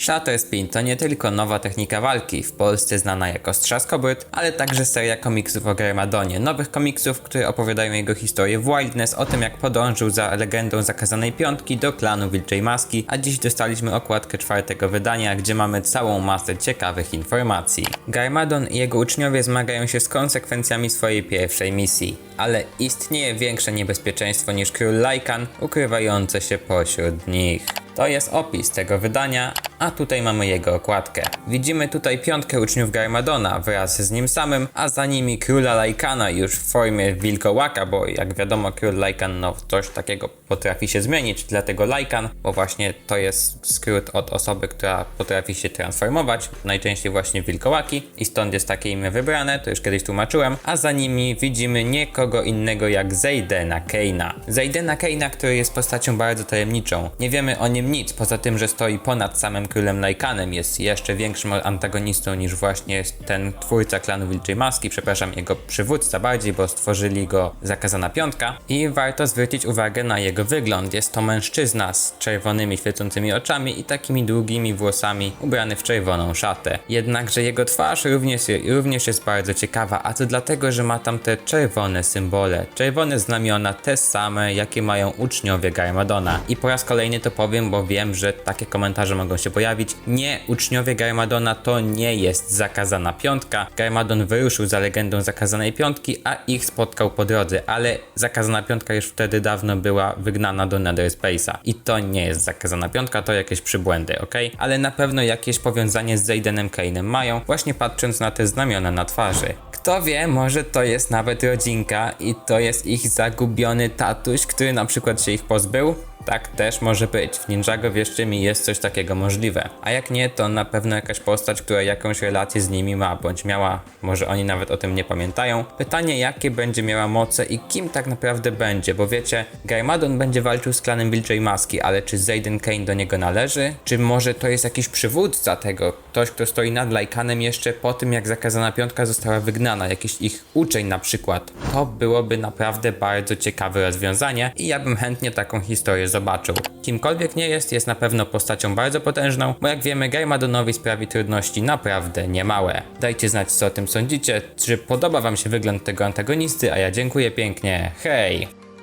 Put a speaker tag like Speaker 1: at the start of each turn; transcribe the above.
Speaker 1: Shatter Spin to nie tylko nowa technika walki, w Polsce znana jako Strzaskobryt, ale także seria komiksów o Garmadonie, nowych komiksów, które opowiadają jego historię w Wildness, o tym jak podążył za legendą zakazanej piątki do klanu Wilczej Maski, a dziś dostaliśmy okładkę czwartego wydania, gdzie mamy całą masę ciekawych informacji. Garmadon i jego uczniowie zmagają się z konsekwencjami swojej pierwszej misji, ale istnieje większe niebezpieczeństwo niż król Lycan ukrywające się pośród nich. To jest opis tego wydania, a tutaj mamy jego okładkę. Widzimy tutaj piątkę uczniów Garmadona wraz z nim samym, a za nimi króla Lycana już w formie wilkołaka, bo jak wiadomo król Lycan no coś takiego potrafi się zmienić, dlatego Lycan, bo właśnie to jest skrót od osoby, która potrafi się transformować, najczęściej właśnie wilkołaki i stąd jest takie imię wybrane, to już kiedyś tłumaczyłem, a za nimi widzimy nikogo innego jak Zaydena Kane'a. Zaydena Kane'a, który jest postacią bardzo tajemniczą. Nie wiemy o nim nic, poza tym, że stoi ponad samym królem Lycanem, jest jeszcze większym antagonistą niż właśnie ten twórca klanu Wilczej Maski, przepraszam, jego przywódca bardziej, bo stworzyli go zakazana piątka. I warto zwrócić uwagę na jego wygląd. Jest to mężczyzna z czerwonymi świecącymi oczami i takimi długimi włosami, ubrany w czerwoną szatę. Jednakże jego twarz również, również jest bardzo ciekawa, a to dlatego, że ma tam te czerwone symbole, czerwone znamiona, te same, jakie mają uczniowie Garmadona. I po raz kolejny to powiem, bo wiem, że takie komentarze mogą się pojawić. Nie, uczniowie Garmadona to nie jest zakazana piątka. Garmadon wyruszył za legendą zakazanej piątki, a ich spotkał po drodze, ale zakazana piątka już wtedy dawno była wygnana do Nether Space'a. I to nie jest zakazana piątka, to jakieś przybłędy, ok? Ale na pewno jakieś powiązanie z Zaydenem Kane'em mają, właśnie patrząc na te znamiona na twarzy. Kto wie, może to jest nawet rodzinka i to jest ich zagubiony tatuś, który na przykład się ich pozbył? Tak też może być. W Ninjago wieszcie mi jest coś takiego możliwe. A jak nie, to na pewno jakaś postać, która jakąś relację z nimi ma, bądź miała, może oni nawet o tym nie pamiętają. Pytanie, jakie będzie miała moce i kim tak naprawdę będzie, bo wiecie, Garmadon będzie walczył z klanem Wilczej Maski, ale czy Zayden Kane do niego należy? Czy może to jest jakiś przywódca tego? Ktoś, kto stoi nad Lycanem jeszcze po tym, jak zakazana piątka została wygnana, jakiś ich uczeń na przykład. To byłoby naprawdę bardzo ciekawe rozwiązanie i ja bym chętnie taką historię zobaczył. Kimkolwiek nie jest, jest na pewno postacią bardzo potężną, bo jak wiemy, Garmadonowi sprawi trudności naprawdę niemałe. Dajcie znać, co o tym sądzicie, czy podoba wam się wygląd tego antagonisty, a ja dziękuję pięknie. Hej!